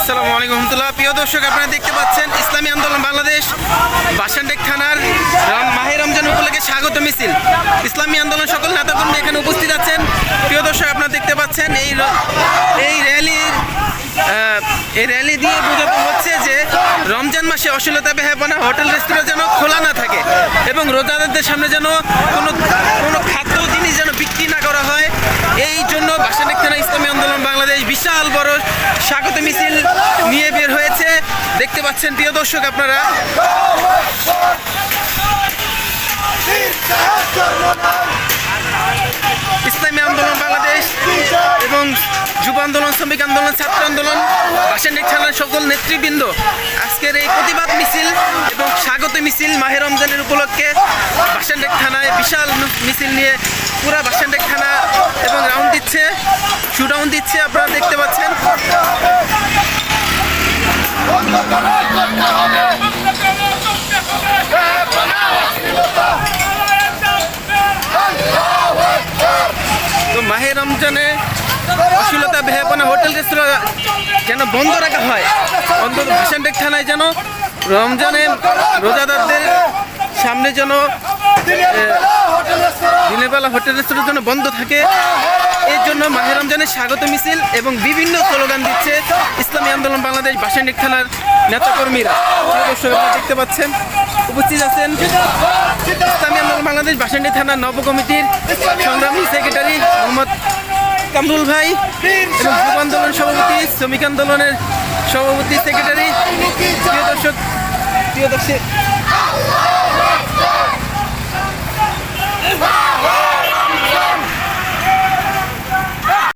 আসসালামু আলাইকুম রহমতুল্লাহ। প্রিয় দর্শক, আপনারা দেখতে পাচ্ছেন ইসলামী আন্দোলন বাংলাদেশ বাসানডেক থানার মাহে রমজান উপলক্ষে স্বাগত মিছিল। ইসলামী আন্দোলন সকল নেতাকর্মী এখানে উপস্থিত আছেন। প্রিয় দর্শক, আপনারা দেখতে পাচ্ছেন এই এই র্যালির এই র্যালি দিয়ে বোঝানো হচ্ছে যে রমজান মাসে অশ্লীলতা বেহাপনা হোটেল, রেস্তোরাঁ যেন খোলা না থাকে এবং রোজাদারদের সামনে যেন কোনো কোনো খাদ্য জিনিস যেন বিক্রি না করা হয়। এই জন্য বাসানেক থানা ইসলামী আন্দোলন বাংলাদেশ বিশাল বড় স্বাগত মিছিল দেখতে পাচ্ছেন প্রিয় দর্শক আপনারা। ইসলামী আন্দোলন বাংলাদেশ এবং যুব আন্দোলন, শ্রমিক আন্দোলন, ছাত্র আন্দোলন, বাসেন্ডিক থানার সকল নেতৃবৃন্দ আজকের এই প্রতিবাদ মিছিল এবং স্বাগত মিছিল মাহে রমজানের উপলক্ষে বাসেন্ডেক থানায় বিশাল মিছিল নিয়ে পুরা বাসেন্ডেক থানা এবং রাউন্ড দিচ্ছে শু রাউন্ড দিচ্ছে আপনারা দেখতে পাচ্ছেন। রমজানে অশ্লীলতা বেহাপনা হোটেল রেস্তোরাঁ যেন বন্ধ রাখা হয়। অন্তত ভাসানটেক থানায় যেন রমজানে রোজাদারদের সামনে যেন দিনের বেলা হোটেল রেস্তোরাঁ যেন বন্ধ থাকে। এর জন্য মাহে রমজানের স্বাগত মিছিল এবং বিভিন্ন স্লোগান দিচ্ছে ইসলামী আন্দোলন বাংলাদেশ বাসানিক থানার নেতাকর্মীরা। দেখতে পাচ্ছেন, উপস্থিত আছেন ইসলামী আন্দোলন বাংলাদেশ বাসান্ডি থানা নব কমিটির সংগ্রামী সেক্রেটারি মোহাম্মদ কামরুল ভাই এবং যুব আন্দোলন সভাপতি শ্রমিক আন্দোলনের সভাপতি সেক্রেটারি। প্রিয় দর্শক প্রিয় দর্শক